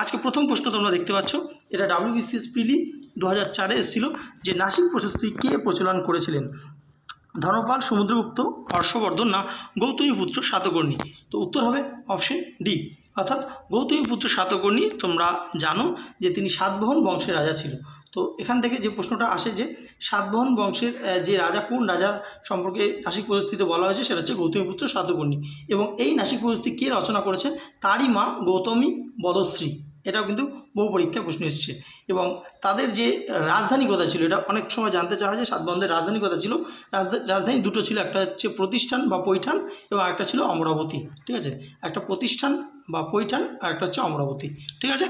আজকে প্রথম প্রশ্ন তোমরা দেখতে পাচ্ছ, এটা ডাব্লিউবিসিএস প্রিলি দু হাজার চারে এসেছিল, যে নাসিক প্রশস্তি কে প্রচলন করেছিলেন? ধর্মপাল সমুদ্রগুপ্ত, হর্ষবর্ধন না গৌতমীপুত্র সাতকর্ণী? তো উত্তর হবে অপশন ডি। অর্থাৎ গৌতমীপুত্র সাতকর্ণী তোমরা জানো যে তিনি সাতবাহন বংশের রাজা ছিল। তো এখান থেকে যে প্রশ্নটা আসে যে সাতবাহন বংশের যে রাজা কোন রাজা সম্পর্কে নাসিক প্রশস্তিতে বলা হয়েছে, সেটা হচ্ছে গৌতমীপুত্র সাতকর্ণী। এবং এই নাসিক প্রশস্তি কে রচনা করেছেন? তারই মা গৌতমী বদশ্রী। এটাও কিন্তু বহু পরীক্ষায় প্রশ্ন এসছে। এবং তাদের যে রাজধানী কথা ছিল, এটা অনেক সময় জানতে চাওয়া হয় যে সাতবন্ধের রাজধানী কথা ছিল, রাজধা- রাজধানী দুটো ছিল, একটা হচ্ছে প্রতিষ্ঠান বা পৈঠান এবং একটা ছিল অমরাবতী, ঠিক আছে? একটা প্রতিষ্ঠান বা পৈঠান আর একটা হচ্ছে অমরাবতী, ঠিক আছে?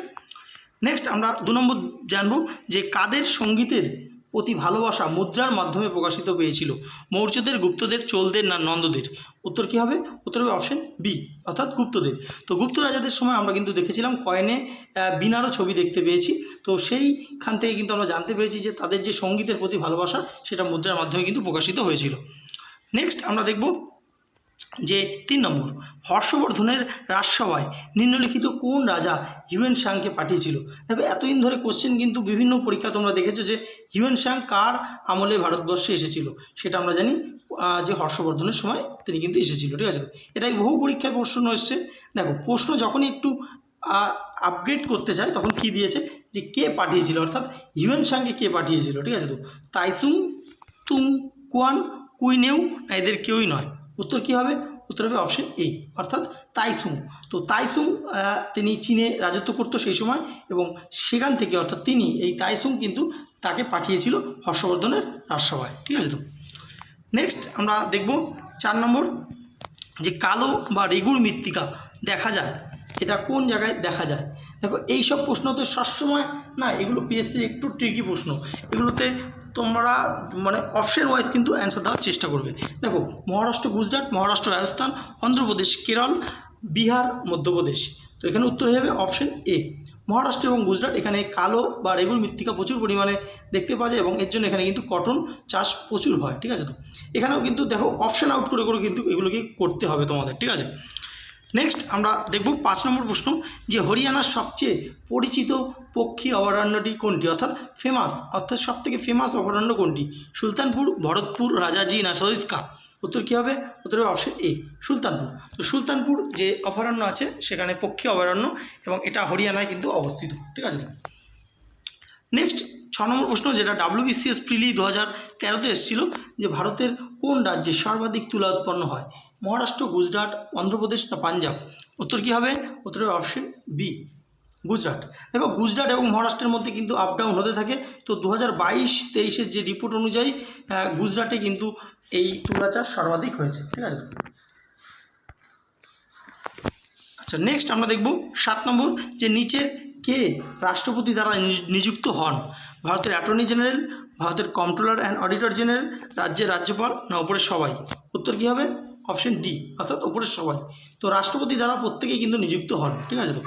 নেক্সট আমরা দু নম্বর জানব যে কাদের সঙ্গীতের প্রতি ভালোবাসা মুদ্রার মাধ্যমে প্রকাশিত পেয়েছিল। মৌর্যদের, গুপ্তদের, চোলদের না নন্দদের? উত্তর কী হবে? উত্তর হবে অপশন বি অর্থাৎ গুপ্তদের। তো গুপ্ত রাজাদের সময় আমরা কিন্তু দেখেছিলাম কয়েনে বিনারও ছবি দেখতে পেয়েছি। তো সেইখান থেকে কিন্তু আমরা জানতে পেরেছি যে তাদের যে সঙ্গীতের প্রতি ভালোবাসা, সেটা মুদ্রার মাধ্যমে কিন্তু প্রকাশিত হয়েছিল। নেক্সট আমরা দেখব যে তিন নম্বর, হর্ষবর্ধনের রাজসভায় নিম্নলিখিত কোন রাজা হিউয়েন সাংকে পাঠিয়েছিল? দেখো, এতদিন ধরে কোশ্চেন কিন্তু বিভিন্ন পরীক্ষা তোমরা দেখেছ যে হিউয়েন সাং কার আমলে ভারতবর্ষে এসেছিল? সেটা আমরা জানি যে হর্ষবর্ধনের সময় তিনি কিন্তু এসেছিল, ঠিক আছে? এটাই বহু পরীক্ষায় প্রশ্ন এসছে। দেখো, প্রশ্ন যখনই একটু আপগ্রেড করতে চায়, তখন কি দিয়েছে? যে কে পাঠিয়েছিল? অর্থাৎ হিউয়েন সাংকে কে পাঠিয়েছিল, ঠিক আছে? তো তাইসুং, তুং, কুয়ান কুইনেউ এদের কেউই নয়। উত্তর কী হবে? উত্তর হবে অপশন এ অর্থাৎ তাইসুং। তো তাইসুং তিনি চীনে রাজত্ব করতো সেই সময় এবং সেখান থেকে, অর্থাৎ তিনি এই তাইসুং কিন্তু তাকে পাঠিয়েছিল হর্ষবর্ধনের রাজসভায়। ঠিক আছে তো? নেক্সট আমরা দেখব চার নম্বর, যে কালো বা রেগুর মৃত্তিকা দেখা যায়। এটা কোন জায়গায় দেখা যায়? দেখো এই সব প্রশ্ন তো সবসময়, না, এগুলো পিএসসির একটু ট্রিকি প্রশ্ন। এগুলোতে তোমরা মানে অপশন ওয়াইজ কিন্তু অ্যান্সার দেওয়ার চেষ্টা করবে। দেখো, মহারাষ্ট্র, গুজরাট, মহারাষ্ট্র, রাজস্থান, অন্ধ্রপ্রদেশ, কেরল, বিহার, মধ্যপ্রদেশ। তো এখানে উত্তর যাবে অপশন এ মহারাষ্ট্র এবং গুজরাট এখানে কালো বা রেগুল মৃত্তিকা প্রচুর পরিমাণে দেখতে পাওয়া যায় এবং এর জন্য এখানে কিন্তু কটন চাষ প্রচুর হয়, ঠিক আছে তো? এখানেও কিন্তু দেখো অপশন আউট করে করে কিন্তু এগুলোকে করতে হবে তোমাদের, ঠিক আছে? নেক্সট আমরা দেখব পাঁচ নম্বর প্রশ্ন যে হরিয়ানার সবচেয়ে পরিচিত পক্ষী অভয়ারণ্যটি কোনটি? অর্থাৎ ফেমাস অর্থাৎ সবথেকে ফেমাস অভয়ারণ্য কোনটি? সুলতানপুর, ভরতপুর, রাজাজি না সরিস্কা উত্তর কী হবে? উত্তর অপশন এ সুলতানপুর। তো সুলতানপুর যে অভয়ারণ্য আছে, সেখানে পক্ষী অভয়ারণ্য এবং এটা হরিয়ানায় কিন্তু অবস্থিত। ঠিক আছে? নেক্সট ছ নম্বর প্রশ্ন যেটা ডাব্লিউবিসিএস প্রিলি দু হাজার তেরোতে এসেছিল যে ভারতের কোন রাজ্যে সর্বাধিক তুলা উৎপন্ন হয়? মহারাষ্ট্র, গুজরাট, অন্ধ্রপ্রদেশ না পাঞ্জাব? উত্তর কী হবে? উত্তর হবে অপশন বি গুজরাট। দেখো, গুজরাট এবং মহারাষ্ট্রের মধ্যে কিন্তু আপ ডাউন হতে থাকে। তো দু হাজার বাইশ, তেইশের যে রিপোর্ট অনুযায়ী গুজরাটে কিন্তু এই তুলা চাষ সর্বাধিক হয়েছে। ঠিক আছে আচ্ছা নেক্সট আমরা দেখব সাত নম্বর, যে নিচের কে রাষ্ট্রপতি দ্বারা নিযুক্ত হন? ভারতের অ্যাটর্নি জেনারেল ভারতের কন্ট্রোলার অ্যান্ড অডিটর জেনারেল রাজ্যের রাজ্যপাল না ওপরের সবাই? উত্তর কী হবে? অপশন ডি, অর্থাৎ ওপরের সবাই। তো রাষ্ট্রপতি দ্বারা প্রত্যেকেই কিন্তু নিযুক্ত হন, ঠিক আছে তো?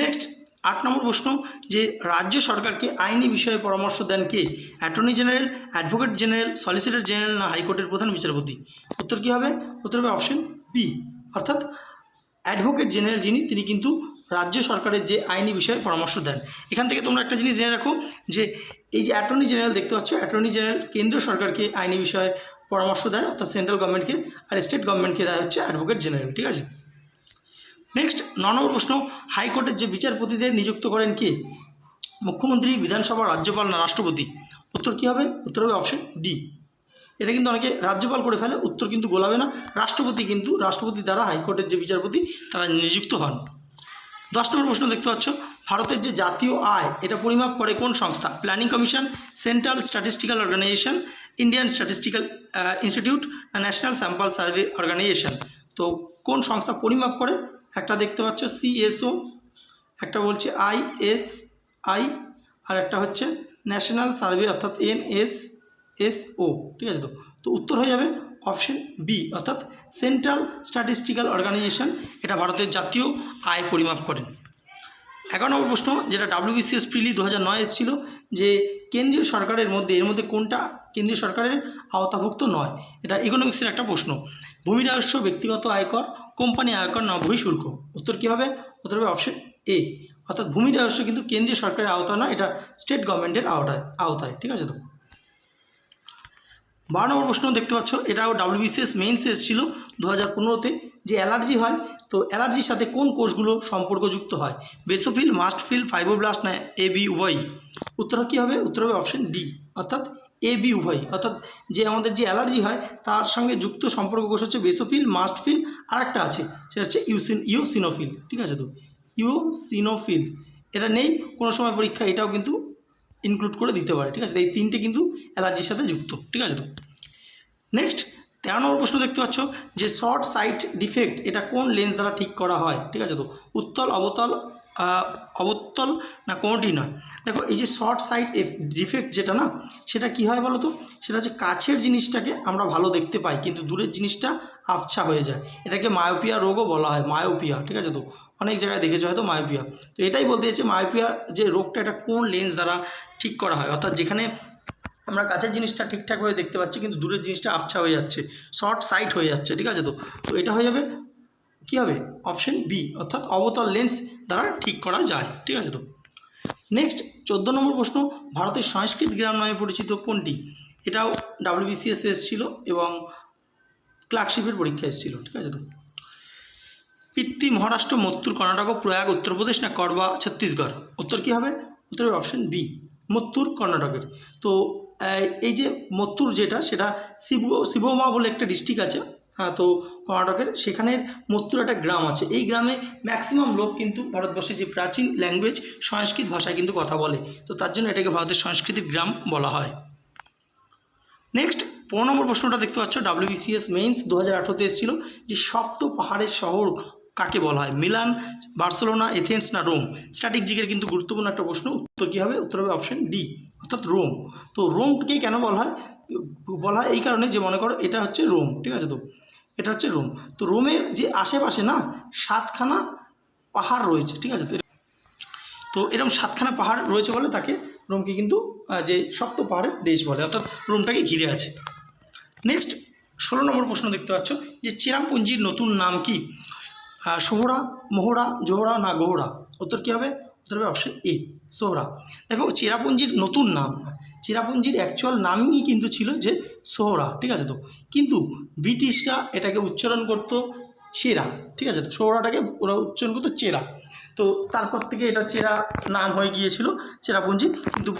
নেক্সট আট নম্বর প্রশ্ন, যে রাজ্য সরকারকে আইনি বিষয়ে পরামর্শ দেন কে? Attorney general advocate general solicitor general না হাইকোর্টের প্রধান বিচারপতি? উত্তর কী হবে? উত্তর হবে অপশন বি অর্থাৎ অ্যাডভোকেট জেনারেল যিনি, তিনি কিন্তু রাজ্য সরকারের যে আইনি বিষয়ে পরামর্শ দেন। এখান থেকে তোমরা একটা জিনিস জেনে রাখো, যে এই যে অ্যাটর্নি জেনারেল দেখতে পাচ্ছ অ্যাটর্নি জেনারেল কেন্দ্র সরকারকে আইনি বিষয়ে পরামর্শ দেয়, অর্থাৎ সেন্ট্রাল গভর্নমেন্টকে আর স্টেট গভর্নমেন্টকে দেয় হচ্ছে অ্যাডভোকেট জেনারেল ঠিক আছে? নেক্সট ন নম্বর প্রশ্ন হাইকোর্টের যে বিচারপতিদের নিযুক্ত করেন কে? মুখ্যমন্ত্রী, বিধানসভা, রাজ্যপাল না রাষ্ট্রপতি? উত্তর কী হবে? উত্তর হবে অপশন ডি এটা কিন্তু অনেকে রাজ্যপাল করে ফেলে, উত্তর কিন্তু গোলাবে না। রাষ্ট্রপতি কিন্তু, রাষ্ট্রপতি দ্বারা হাইকোর্টের যে বিচারপতি, তারা নিযুক্ত হন। দশ নম্বর প্রশ্ন দেখতে পাচ্ছ, ভারতের যে জাতীয় আয়, এটা পরিমাপ করে কোন সংস্থা? Planning commission central statistical organisation Indian statistical institute national sample survey organisation তো কোন সংস্থা পরিমাপ করে? একটা দেখতে পাচ্ছ সিএসও একটা বলছে আইএস আই আর একটা হচ্ছে ন্যাশনাল সার্ভে অর্থাৎ এনএস এসও ঠিক আছে তো? তো উত্তর হয়ে যাবে অপশন বি অর্থাৎ সেন্ট্রাল স্ট্যাটিস্টিক্যাল অর্গানাইজেশন এটা ভারতের জাতীয় আয় পরিমাপ করেন এগারো নম্বর প্রশ্ন, যেটা ডাব্লিউবিসিএস প্রিলি দু হাজার নয় এসেছিল, যে কেন্দ্রীয় সরকারের মধ্যে, এর মধ্যে কোনটা কেন্দ্রীয় সরকারের আওতাভুক্ত নয়? এটা ইকোনমিক্সের একটা প্রশ্ন। ভূমি রাজস্ব ব্যক্তিগত আয়কর কোম্পানি আয়কর, না বহিঃশুল্ক উত্তর কী হবে? উত্তর হবে অপশন এ অর্থাৎ ভূমি রাজস্ব কিন্তু কেন্দ্রীয় সরকারের আওতায় নয়, এটা স্টেট গভর্নমেন্টের আওতায় আওতায়, ঠিক আছে তো? বারো নম্বর প্রশ্ন দেখতে পাচ্ছ, এটাও ডাব্লিউবিসিএস মেইনস এসেছিল দু হাজার পনেরোতে, যে অ্যালার্জি হয়, তো অ্যালার্জির সাথে কোন কোষগুলো সম্পর্কযুক্ত হয়? বেসোফিল, মাস্টফিল, ফাইবোব্লাস্ট না এ বি উভয়ই? উত্তর কী হবে? উত্তর হবে অপশন ডি অর্থাৎ এ বি উভয় অর্থাৎ যে আমাদের যে অ্যালার্জি হয়, তার সঙ্গে যুক্ত সম্পর্ক কোষ হচ্ছে বেসোফিল, মাস্টফিল আর একটা আছে, সেটা হচ্ছে ইউসিন, ইউসিনোফিল, ঠিক আছে তো? ইউসিনোফিল, এটা নেই, কোনো সময় পরীক্ষা, এটাও কিন্তু ইনক্লুড করে দিতে পারে, ঠিক আছে? এই তিনটে কিন্তু অ্যালার্জির সাথে যুক্ত, ঠিক আছে তো? নেক্সট তেরো নম্বর প্রশ্ন দেখতে পাচ্ছ যে শর্ট সাইট ডিফেক্ট এটা কোন লেন্স দ্বারা ঠিক করা হয়, ঠিক আছে তো? উত্তল, অবতল আহ, অবতল না কোনোটি নয়। দেখো এই যে শর্ট সাইট ডিফেক্ট যেটা না সেটা কি হয় বলো তো সেটা হচ্ছে কাছের জিনিসটাকে আমরা ভালো দেখতে পাই কিন্তু দূরের জিনিসটা আবছা হয়ে যায়। এটাকে মায়োপিয়া রোগও বলা হয় মায়োপিয়া ঠিক আছে তো? অনেক জায়গায় দেখেছ হয়তো মায়োপিয়া তো এটাই বলতে চাইছে মায়োপিয়া যে রোগটা এটা কোন লেন্স দ্বারা ঠিক করা হয়? অর্থাৎ যেখানে আমরা কাছের জিনিসটা ঠিকঠাকভাবে দেখতে পাচ্ছি কিন্তু দূরের জিনিসটা আবছা হয়ে যাচ্ছে শর্ট সাইট হয়ে যাচ্ছে ঠিক আছে তো? তো এটা হয়ে যাবে কী হবে? অপশন বি অর্থাৎ অবতল লেন্স দ্বারা ঠিক করা যায়। ঠিক আছে তো? নেক্সট চোদ্দ নম্বর প্রশ্ন, ভারতের সংস্কৃত গ্রাম নামে পরিচিত কোনটি? এটাও ডাব্লিউবিসিএস এসেছিল এবং ক্লার্কশিপের পরীক্ষা এসেছিল। ঠিক আছে তো? পিতৃ মহারাষ্ট্র মত্তুর কর্ণাটক, প্রয়াগ, উত্তরপ্রদেশ না করবা, ছত্তিশগড়? উত্তর কী হবে? উত্তর হবে অপশন বি মত্তুর কর্ণাটকের। তো, এই যে মত্তুর যেটা, সেটা শিব, শিবমা বলে একটা ডিস্ট্রিক্ট আছে হ্যাঁ তো কর্ণাটকের সেখানের মত্তুর একটা গ্রাম আছে। এই গ্রামে ম্যাক্সিমাম লোক কিন্তু ভারতবর্ষের যে প্রাচীন ল্যাঙ্গুয়েজ সংস্কৃত ভাষায় কিন্তু কথা বলে। তো তার জন্য এটাকে ভারতের সাংস্কৃতিক গ্রাম বলা হয়। নেক্সট পনেরো নম্বর প্রশ্নটা দেখতে পাচ্ছ। ডাব্লিউবিসিএস মেইনস দু হাজার আঠেরোতে এসেছিল যে সপ্ত পাহাড়ের শহর কাকে বলা হয়? মিলান, বার্সেলোনা, এথেন্স না রোম? স্ট্যাটিক জিকের কিন্তু গুরুত্বপূর্ণ একটা প্রশ্ন। উত্তর কী হবে? উত্তর হবে অপশন ডি অর্থাৎ রোম। তো রোমকে কেন বলা হয়? বলা হয় এই কারণে যে মনে করো এটা হচ্ছে রোম, ঠিক আছে তো? এটা হচ্ছে রোম। তো রোমের যে আশেপাশে না, সাতখানা পাহাড় রয়েছে, ঠিক আছে? তো তো এরকম সাতখানা পাহাড় রয়েছে বলে তাকে রোমকে কিন্তু যে সপ্ত পাহাড়ের দেশ বলে, অর্থাৎ রোমটাকে ঘিরে আছে। নেক্সট ষোলো নম্বর প্রশ্ন দেখতে পাচ্ছ, যে চেরাপুঞ্জির নতুন নাম কি? সোহরা, মোহরা, জোহরা না গোহরা উত্তর কী হবে? উত্তর হবে অপশন এ সোহরা। দেখো, চেরাপুঞ্জির নতুন নাম, চেরাপুঞ্জির অ্যাকচুয়াল নামই কিন্তু ছিল যে সোহরা, ঠিক আছে তো? কিন্তু ব্রিটিশরা এটাকে উচ্চারণ করত চেরা, ঠিক আছে? তো সোহরাটাকে ওরা উচ্চারণ করতো চেরা। তো তারপর থেকে এটা চেরা নাম হয়ে গিয়েছিল, চেরাপুঞ্জি। কিন্তু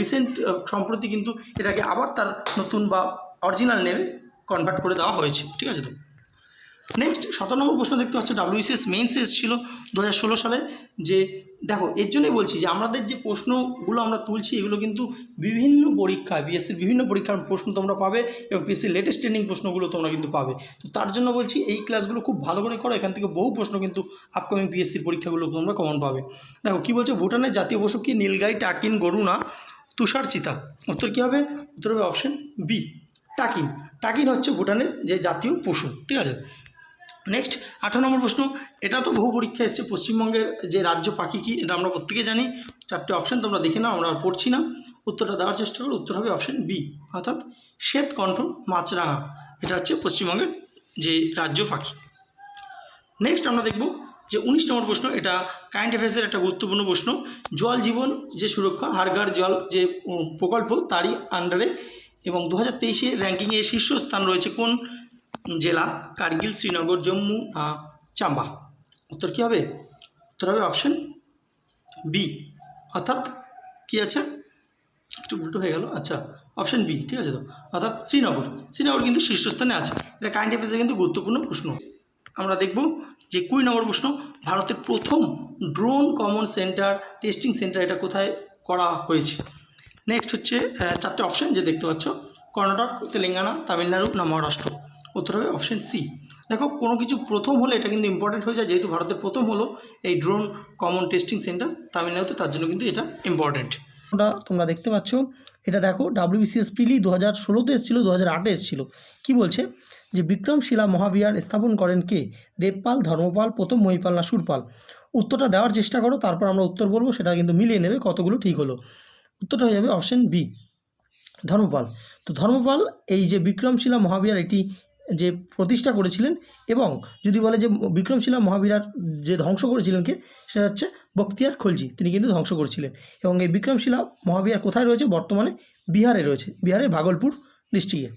রিসেন্ট সম্প্রতি কিন্তু এটাকে আবার তার নতুন বা অরিজিনাল নেমে কনভার্ট করে দেওয়া হয়েছে, ঠিক আছে তো? নেক্সট সতেরো নম্বর প্রশ্ন দেখতে পাচ্ছ ডাব্লিউসিএস মেইনস এসেছিল দু হাজার ষোলো সালে, যে দেখো, এর জন্যই বলছি যে আমাদের যে প্রশ্নগুলো আমরা তুলছি, এগুলো কিন্তু বিভিন্ন পরীক্ষায় বিএসসির বিভিন্ন পরীক্ষার প্রশ্ন তোমরা পাবে এবং পিএসসির লেটেস্ট ট্রেনিং প্রশ্নগুলো তোমরা কিন্তু পাবে। তো তার জন্য বলছি, এই ক্লাসগুলো খুব ভালো করে করো, এখান থেকে বহু প্রশ্ন কিন্তু আপকামিং পিএসসির পরীক্ষাগুলো তোমরা কমন পাবে। দেখো, কী বলছে? ভুটানের জাতীয় পশু কি? নীলগাই, টাকিন, গরুনা, তুষার, চিতা। উত্তর কী হবে? উত্তর হবে অপশন বি টাকিন। টাকিন হচ্ছে ভুটানের যে জাতীয় পশু ঠিক আছে? নেক্সট আঠারো নম্বর প্রশ্ন, এটা তো বহু পরীক্ষা এসছে পশ্চিমবঙ্গের যে রাজ্য পাখি কি, এটা আমরা প্রত্যেকে জানি। চারটে অপশন তোমরা দেখে নাও, আমরা আর পড়ছি না। উত্তরটা দেওয়ার চেষ্টা করো, উত্তর হবে অপশন বি অর্থাৎ শ্বেত কণ্ঠ মাছরাঙা, এটা হচ্ছে পশ্চিমবঙ্গের যে রাজ্য পাখি। নেক্সট আমরা দেখব যে উনিশ নম্বর প্রশ্ন, এটা কারেন্ট অ্যাফেয়ার্সের একটা গুরুত্বপূর্ণ প্রশ্ন। জল জীবন যে সুরক্ষা হারগার জল যে প্রকল্প, তারই আন্ডারে এবং দু হাজার তেইশে র্যাঙ্কিংয়ে শীর্ষস্থান রয়েছে কোন জেলা, কার্গিল, শ্রীনগর, জম্মু চাম্বা। উত্তর কী হবে? উত্তর হবে অপশন বি অর্থাৎ কী আছে? একটু উল্টো হয়ে গেল। আচ্ছা অপশন বি ঠিক আছে তো? অর্থাৎ শ্রীনগর। শ্রীনগর কিন্তু শীর্ষস্থানে আছে। এটা কারেন্ট অ্যাফেয়ার্সের কিন্তু গুরুত্বপূর্ণ প্রশ্ন। আমরা দেখব যে কুড়ি নম্বর প্রশ্ন ভারতের প্রথম drone common centre testing centre এটা কোথায় করা হয়েছে? নেক্সট হচ্ছে চারটে অপশন যে দেখতে পাচ্ছ। কর্ণাটক, তেলেঙ্গানা, তামিলনাড়ু, না মহারাষ্ট্র। উত্তর হবে অপশন সি দেখো, কোনো কিছু প্রথম হলে এটা কিন্তু ইম্পর্টেন্ট হয়ে যায়, যেহেতু ভারতের প্রথম হলো এই ড্রোন কমন টেস্টিং সেন্টার তামিলনাড়ুতে তার জন্য কিন্তু এটা ইম্পর্টেন্ট ওটা তোমরা দেখতে পাচ্ছ, এটা দেখো ডাব্লিউবিসিএস প্রিলি দু হাজার ষোলোতে এসেছিল দু হাজার আটে এসেছিল। কী বলছে? যে বিক্রমশিলা মহাবিহার স্থাপন করেন কে? দেবপাল, ধর্মপাল, প্রথম মহিপাল না সুরপাল? উত্তরটা দেওয়ার চেষ্টা করো, তারপর আমরা উত্তর বলব, সেটা কিন্তু মিলিয়ে নেবে কতগুলো ঠিক হলো। উত্তরটা হয়ে যাবে অপশন বি ধর্মপাল। তো ধর্মপাল, এই যে বিক্রমশিলা মহাবিহার, এটি যে প্রতিষ্ঠা করেছিলেন এবং যদি বলে যে বিক্রমশিলা মহাবিরাট যে ধ্বংস করেছিলেন কে? সেটা হচ্ছে বখতিয়ার খলজি। তিনি কিন্তু ধ্বংস করেছিলেন। এবং এই বিক্রমশিলা মহাবিহার কোথায় রয়েছে? বর্তমানে বিহারে রয়েছে। বিহারের ভাগলপুর ডিস্ট্রিক্টে।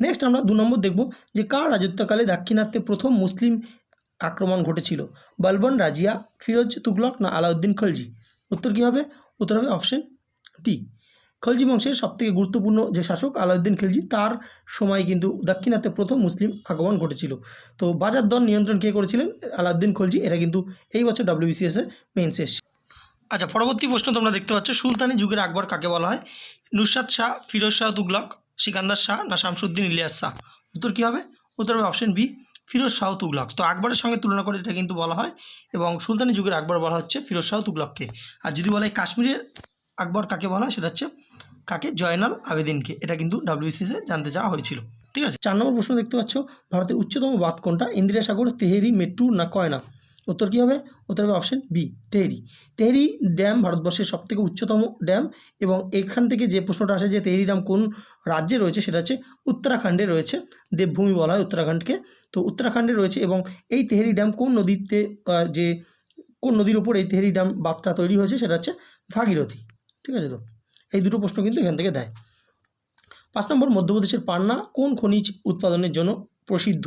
নেক্সট আমরা দু নম্বর দেখব যে কার রাজত্বকালে দাক্ষিণাত্যে প্রথম মুসলিম আক্রমণ ঘটেছিল? বলবন, রাজিয়া, ফিরোজ তুগলক না আলাউদ্দিন খলজি? উত্তর কী হবে? উত্তর হবে অপশন টি খলজি বংশের সবথেকে গুরুত্বপূর্ণ যে শাসক আলাউদ্দিন খিলজি, তার সময় কিন্তু দাক্ষিণাত্যে প্রথম মুসলিম আগমন ঘটেছিল। তো বাজার দর নিয়ন্ত্রণ কে করেছিলেন? আলাউদ্দিন খলজি এটা কিন্তু এই বছর ডাব্লিউবিসিএস মেন্স এসছে আচ্ছা পরবর্তী প্রশ্ন তোমরা দেখতে পাচ্ছ, সুলতানি যুগের আকবর কাকে বলা হয়? নুসরাত শাহ, ফিরোজ শাহ তুগলক, সিকান্দার শাহ না শামসুদ্দিন ইলিয়াস শাহ? উত্তর কী হবে? উত্তর হবে অপশন বি ফিরোজ শাহ তুগলক। তো আকবরের সঙ্গে তুলনা করে এটা কিন্তু বলা হয় এবং সুলতানি যুগের আকবর বলা হচ্ছে ফিরোজ শাহ তুগলককে। আর যদি বলা হয় কাশ্মীরের আকবর কাকে বলা হয়, সেটা হচ্ছে কাকে? জয়নাল আবেদিনকে। এটা কিন্তু ডাব্লিউসিসে জানতে চাওয়া হয়েছিল। ঠিক আছে? চার নম্বর প্রশ্ন দেখতে পাচ্ছ। ভারতের উচ্চতম বাঁধ কোনটা? ইন্দিরা সাগর, তেহেরি মেট্টু না কয়না? উত্তর কী হবে? উত্তর হবে option B Tehri. Tehri dam ভারতবর্ষের সবথেকে উচ্চতম ড্যাম এবং এখান থেকে যে প্রশ্নটা আসে যে তেহরি ড্যাম কোন রাজ্যে রয়েছে, সেটা হচ্ছে উত্তরাখণ্ডে রয়েছে। দেবভূমি বলা হয় উত্তরাখণ্ডকে। তো উত্তরাখণ্ডে রয়েছে এবং এই তেহরি ড্যাম কোন নদীতে যে কোন নদীর উপর এই তেহরি ড্যাম বাঁধটা তৈরি হয়েছে, সেটা হচ্ছে ভাগীরথী। ঠিক আছে তো? এই দুটো প্রশ্ন কিন্তু এখান থেকে দেয়। পাঁচ নম্বর, মধ্যপ্রদেশের পান্না কোন খনিজ উৎপাদনের জন্য প্রসিদ্ধ?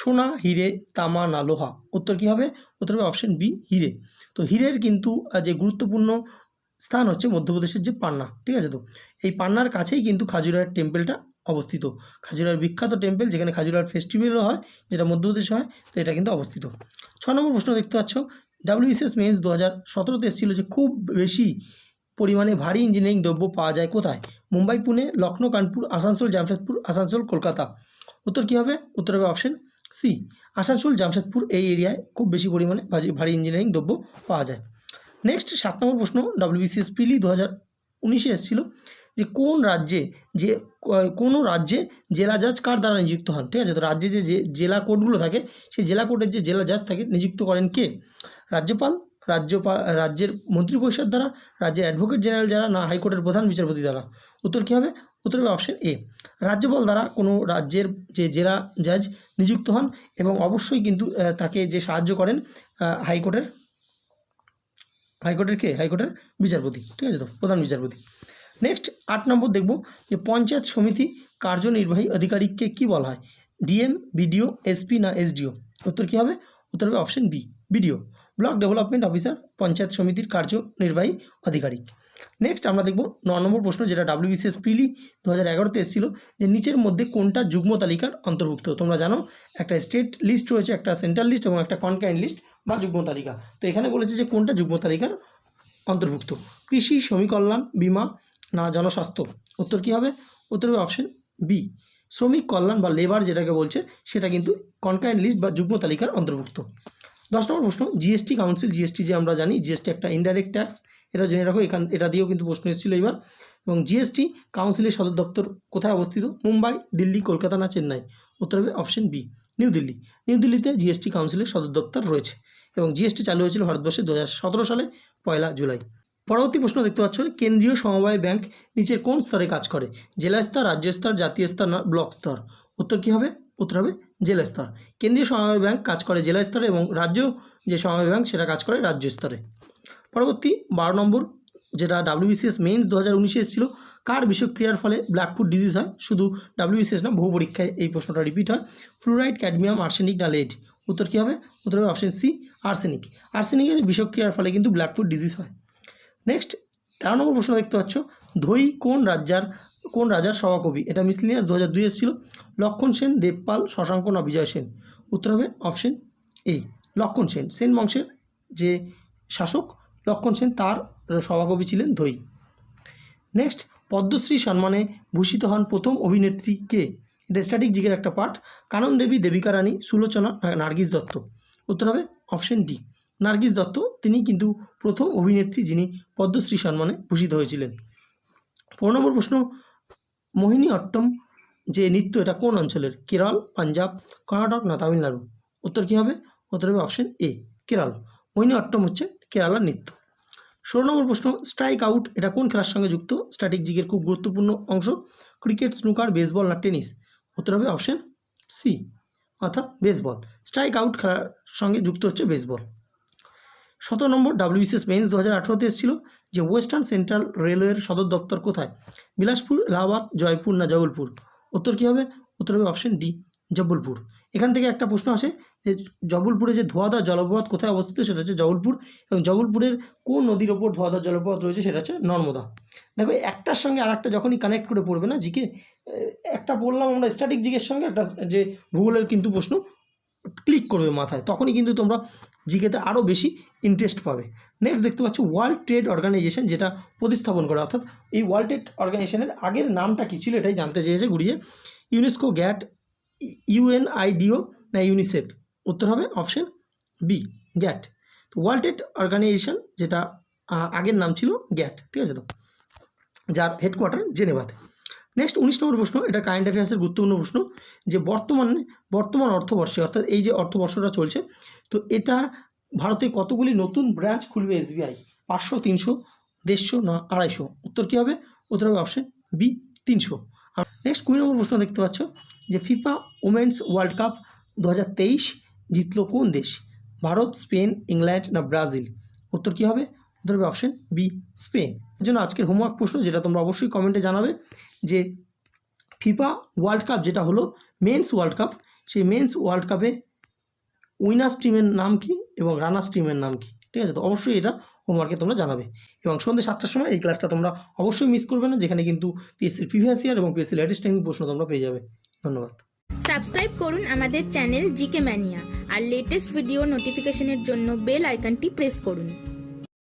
সোনা, হিরে, তামা, না লোহা? উত্তর কী হবে? উত্তর হবে অপশন বি হিরে। তো হিরের কিন্তু যে গুরুত্বপূর্ণ স্থান হচ্ছে মধ্যপ্রদেশের যে পান্না, ঠিক আছে তো? এই পান্নার কাছেই কিন্তু খাজুরার টেম্পেলটা অবস্থিত। খাজুরার বিখ্যাত টেম্পেল, যেখানে খাজুরার ফেস্টিভ্যালও হয়, যেটা মধ্যপ্রদেশে হয়, তো এটা কিন্তু অবস্থিত। ছ নম্বর প্রশ্ন দেখতে পাচ্ছ ডাব্লিউবিসিএস মেন্স দু হাজার সতেরোতে এসেছিল যে খুব বেশি পরিমাণে ভারী ইঞ্জিনিয়ারিং দ্রব্য পাওয়া যায় কোথায়? মুম্বাই, পুনে লখনৌ কানপুর, আসানসোল, জামশেদপুর, আসানসোল, কলকাতা। উত্তর কী হবে? উত্তর হবে অপশন সি আসানসোল, জামশেদপুর এই এরিয়ায় খুব বেশি পরিমাণে ভারী ইঞ্জিনিয়ারিং দ্রব্য পাওয়া যায়। নেক্সট সাত নম্বর প্রশ্ন ডাব্লিউবিসিএস পিলি দু হাজার উনিশে এসেছিল যে কোন রাজ্যে যে, কোনো রাজ্যে জেলা জাজ কার দ্বারা নিযুক্ত হন? ঠিক আছে? তো রাজ্যে যে জেলা কোর্টগুলো থাকে, সেই জেলা কোর্টের যে জেলা জাজ থাকে, নিযুক্ত করেন কে? রাজ্যপাল রাজ্যপাল রাজ্যের মন্ত্রিপরিষদ দ্বারা, রাজ্যের অ্যাডভোকেট জেনারেল যারা, না হাইকোর্টের প্রধান বিচারপতি দ্বারা। উত্তর কী হবে? উত্তর হবে অপশন এ রাজ্যপাল দ্বারা কোনো রাজ্যের যে জেলা জাজ নিযুক্ত হন এবং অবশ্যই কিন্তু তাকে যে সাহায্য করেন হাইকোর্টের হাইকোর্টের কে? হাইকোর্টের বিচারপতি। ঠিক আছে তো? প্রধান বিচারপতি। নেক্সট আট নম্বর দেখব যে পঞ্চায়েত সমিতি কার্যনির্বাহী আধিকারিককে কি বলা হয়? ডিএম বিডিও এসপি না এসডিও উত্তর কী হবে? উত্তর হবে option B BDO block development officer panchayat সমিতির কার্যনির্বাহী আধিকারিক নেক্সট আমরা দেখব ন নম্বর প্রশ্ন যেটা ডাব্লিউবিসিএস প্রিলি দু হাজার এগারোতে এসেছিল যে নিচের মধ্যে কোনটা যুগ্ম তালিকার অন্তর্ভুক্ত। তোমরা জানো একটা স্টেট লিস্ট রয়েছে, একটা সেন্ট্রাল লিস্ট এবং একটা কনকাইন লিস্ট বা যুগ্ম তালিকা। তো এখানে বলেছে যে কোনটা যুগ্ম তালিকার অন্তর্ভুক্ত। কৃষি শ্রমিক কল্যাণ বিমা না জনস্বাস্থ্য। উত্তর কী হবে? উত্তর হবে অপশন বি শ্রমিক কল্যাণ বা লেবার যেটাকে বলছে, সেটা কিন্তু কনকাইন লিস্ট বা যুগ্ম তালিকার অন্তর্ভুক্ত। দশ নম্বর প্রশ্ন জিএসটি কাউন্সিল জিএসটি যে আমরা জানি জিএসটি একটা ইনডাইরেক্ট ট্যাক্স এটা জেনে রাখো, এখান, এটা দিয়েও কিন্তু প্রশ্ন এসেছিল এবার এবং জিএসটি কাউন্সিলের সদর দপ্তর কোথায় অবস্থিত? মুম্বাই, দিল্লি, কলকাতা না চেন্নাই? উত্তর হবে option B new Delhi new দিল্লিতে জিএসটি কাউন্সিলের সদর দপ্তর রয়েছে। এবং জিএসটি চালু হয়েছিল ভারতবর্ষে দু হাজার সতেরো সালে, পয়লা জুলাই। পরবর্তী প্রশ্ন দেখতে পাচ্ছ, কেন্দ্রীয় সমবায় ব্যাংক নিচের কোন স্তরে কাজ করে? জেলা স্তর রাজ্য স্তর জাতীয় স্তর না, ব্লক স্তর? উত্তর কী হবে? উত্তর হবে জেলা স্তর। কেন্দ্রীয় সমবায় ব্যাংক কাজ করে জেলা স্তরে এবং রাজ্য যে সমবায় ব্যাংক, সেটা কাজ করে রাজ্য স্তরে। পরবর্তী বারো নম্বর, যেটা ডাব্লিউবিসিএস মেইনস দু হাজার উনিশে এসেছিল, কার বিষক্রিয়ার ফলে ব্ল্যাকফুট ডিজিজ হয়? শুধু ডাব্লিউবিসিএস না, বহু পরীক্ষায় এই প্রশ্নটা রিপিট হয়। ফ্লুরাইড, ক্যাডমিয়াম, আর্সেনিক না লেড? উত্তর কী হবে? উত্তর হবে অপশন সি, আর্সেনিক। আর্সেনিকের বিষক্রিয়ার ফলে কিন্তু ব্ল্যাকফুট ডিজিজ হয়। নেক্সট, তেরো নম্বর প্রশ্ন দেখতে পাচ্ছ ধৈ কোন রাজ্যার কোন রাজার সভাকবি? এটা মিসলিনিয়াস দু হাজার দুই এসেছিল। লক্ষণ সেন, দেবপাল, শশাঙ্ক না বিজয় সেন? উত্তর হবে অপশন এ, লক্ষণ সেন। সেন বংশের যে শাসক, লক্ষণ সেন তার সভাকবি ছিলেন ধৈ নেক্সট, পদ্মশ্রী সম্মানে ভূষিত হন প্রথম অভিনেত্রী কে? এটা স্ট্যাটিক জিগের একটা পাঠ কানন দেবী, দেবিকা রানী, সুলোচনা নার্গিস দত্ত। উত্তর হবে অপশন ডি। নার্গিস দত্ত, তিনি কিন্তু প্রথম অভিনেত্রী যিনি পদ্মশ্রী সম্মানে ভূষিত হয়েছিলেন। পনেরো নম্বর প্রশ্ন মোহিনী অট্টম, যে নৃত্য, এটা কোন অঞ্চলের? কেরল, পাঞ্জাব, কর্ণাটক না তামিলনাড়ু? উত্তর কী হবে? উত্তর হবে অপশন এ কেরল। মোহিনী অট্টম হচ্ছে কেরালার নৃত্য। ষোলো নম্বর প্রশ্ন স্ট্রাইক আউট এটা কোন খেলার সঙ্গে যুক্ত? স্ট্র্যাটেজিকের খুব গুরুত্বপূর্ণ অংশ। ক্রিকেট স্নুকার বেসবল না টেনিস উত্তর হবে অপশন সি অর্থাৎ বেসবল স্ট্রাইক আউট খেলার সঙ্গে যুক্ত হচ্ছে বেসবল সতেরো নম্বর ডাব্লিউবিসিএস মেন্স দু হাজার আঠেরোতে এসেছিল, যে ওয়েস্টার্ন সেন্ট্রাল রেলওয়ের সদর দপ্তর কোথায়? বিলাসপুর, এলাহাবাদ, জয়পুর না জবলপুর? উত্তর কী হবে? উত্তর হবে অপশন ডি জব্বলপুর এখান থেকে একটা প্রশ্ন আসে, যে জবলপুরে যে ধোয়াধার জলপ্রপাত কোথায় অবস্থিত? সেটা হচ্ছে জবলপুর, এবং জবলপুরের কোন নদীর ওপর ধোয়াধার জলপ্রপাত রয়েছে? সেটা হচ্ছে নর্মদা। দেখো, একটার সঙ্গে আর একটা যখনই কানেক্ট করে পড়বে না, জিকে একটা বললাম আমরা স্ট্যাটিক জিকের সঙ্গে, একটা, যে ভূগোলের কিন্তু প্রশ্ন ক্লিক করবে মাথায়। তখনই কিন্তু তোমরা জিকেতে আরও বেশি ইন্টারেস্ট পাবে। নেক্সট দেখতে পাচ্ছি ওয়ার্ল্ড ট্রেড অর্গানাইজেশন যেটা প্রতিস্থাপন করে। অর্থাৎ এই ওয়ার্ল্ড ট্রেড অর্গানাইজেশনের আগের নামটা কী ছিল এটাই জানতে চেয়েছে ঘুরিয়ে। ইউনেস্কো গ্যাট ইউএনআইডিও না ইউনিসেফ উত্তর হবে অপশন বি গ্যাট তো ওয়ার্ল্ড ট্রেড অর্গানাইজেশন যেটা আগের নাম ছিল গ্যাট ঠিক আছে তো? যার হেডকোয়ার্টার জেনেভাতে নেক্সট উনিশ নম্বর প্রশ্ন, এটা কারেন্ট অ্যাফেয়ার্সের গুরুত্বপূর্ণ প্রশ্ন, যে বর্তমানে, বর্তমান অর্থবর্ষে, অর্থাৎ এই যে অর্থবর্ষটা চলছে, তো এটা ভারতে কতগুলি নতুন ব্রাঞ্চ খুলবে এসবিআই পাঁচশো, তিনশো, দেড়শো না আড়াইশো? উত্তর কী হবে? উত্তর হবে অপশন বি তিনশো। আর নেক্সট কুড়ি নম্বর প্রশ্ন দেখতে পাচ্ছ, যে ফিফা ওমেন্স ওয়ার্ল্ড কাপ দু হাজার তেইশ জিতলো কোন দেশ? ভারত, স্পেন, ইংল্যান্ড না ব্রাজিল? উত্তর কী হবে? হবে অপশন বি স্পেন এর জন্য আজকের হোমওয়ার্ক প্রশ্ন যেটা তোমরা অবশ্যই কমেন্টে জানাবে যে ফিফা ওয়ার্ল্ড কাপ যেটা হলো মেন্স ওয়ার্ল্ড কাপ সেই মেন্স ওয়ার্ল্ড কাপে উইনার্স টিমের নাম কি এবং রানার্স টিমের নাম কি? ঠিক আছে? তো অবশ্যই এটা হোমওয়ার্কে তোমরা জানাবে। এবং সন্ধ্যে সাতটার সময় এই ক্লাসটা তোমরা অবশ্যই মিস করবে না, যেখানে কিন্তু পিএসসির প্রিভিয়াস ইয়ার এবং পিএসসি লেটেস্ট টাইম প্রশ্ন তোমরা পেয়ে যাবে। ধন্যবাদ। সাবস্ক্রাইব করুন আমাদের চ্যানেল জিকে ম্যানিয়া আর লেটেস্ট ভিডিও নোটিফিকেশনের জন্য বেল আইকনটি প্রেস করুন।